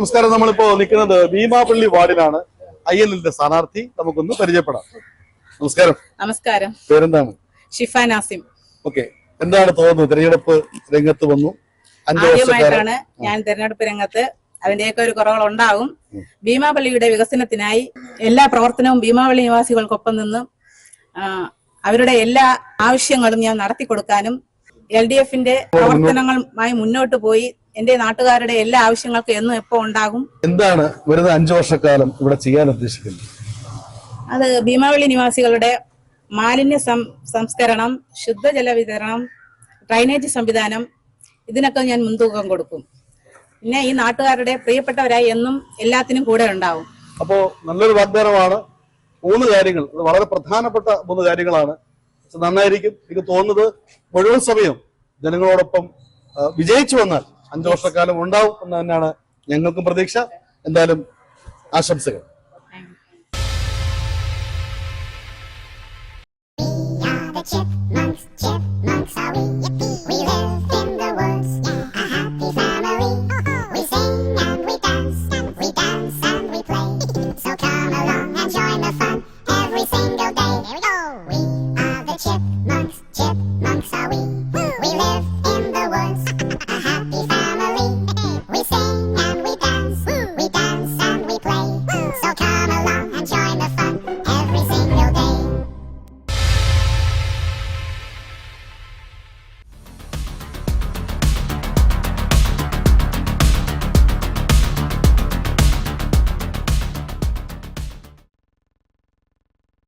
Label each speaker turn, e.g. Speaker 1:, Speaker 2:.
Speaker 1: നമസ്കാരം. നമ്മളിപ്പോ നിൽക്കുന്നത് ഭീമാപള്ളി വാർഡിലാണ്. ഐ എൽ എല്ലിന്റെ സ്ഥാനാർത്ഥി. നമുക്കൊന്ന് പരിചയപ്പെടാം. നമസ്കാരം.
Speaker 2: നമസ്കാരം.
Speaker 1: പേരെന്താണ്?
Speaker 2: ഷിഫ നാസിം.
Speaker 1: ഓക്കെ. എന്താണ് തോന്നുന്നത് തിരഞ്ഞെടുപ്പ് രംഗത്ത് വന്നു. അഞ്ചു വർഷക്കാലം.
Speaker 2: ആദ്യമായിട്ടാണ് ഞാൻ തെരഞ്ഞെടുപ്പ് രംഗത്ത് അതിന്റെയൊക്കെ ഒരു കുറവുകൾ ഉണ്ടാവും ഭീമാപള്ളിയുടെ വികസനത്തിനായി എല്ലാ പ്രവർത്തനവും ഭീമാപള്ളി നിവാസികൾക്കൊപ്പം നിന്നും ആ, അവരുടെ എല്ലാ ആവശ്യങ്ങളും ഞാൻ നടത്തി കൊടുക്കാനും എൽ ഡി എഫിന്റെ പ്രവർത്തനങ്ങളുമായി മുന്നോട്ട് പോയി എന്റെ നാട്ടുകാരുടെ എല്ലാ ആവശ്യങ്ങൾക്കും എന്നും എപ്പോ ഉണ്ടാകും?
Speaker 1: എന്താണ് വരുന്ന അഞ്ചു വർഷക്കാലം ഇവിടെ ചെയ്യാൻ ഉദ്ദേശിക്കുന്നത്?
Speaker 2: അത് ഭീമാവള്ളി നിവാസികളുടെ മാലിന്യ സംസ്കരണം ശുദ്ധജല വിതരണം ഡ്രൈനേജ് സംവിധാനം ഇതിനൊക്കെ ഞാൻ മുൻതൂക്കം കൊടുക്കും. പിന്നെ ഈ നാട്ടുകാരുടെ പ്രിയപ്പെട്ടവരായി എന്നും എല്ലാത്തിനും കൂടെ ഉണ്ടാവും.
Speaker 1: അപ്പോ നല്ലൊരു വാഗ്ദാനമാണ്. മൂന്ന് കാര്യങ്ങൾ അത് വളരെ പ്രധാനപ്പെട്ട മൂന്ന് കാര്യങ്ങളാണ്. നന്നായിരിക്കും. എനിക്ക് തോന്നുന്നത് മുഴുവൻ സമയം ജനങ്ങളോടൊപ്പം വിജയിച്ചു വന്നാൽ അഞ്ചു വർഷക്കാലം ഉണ്ടാവും എന്ന് തന്നെയാണ് ഞങ്ങൾക്കും പ്രതീക്ഷ എന്തായാലും ആശംസകൾ chip.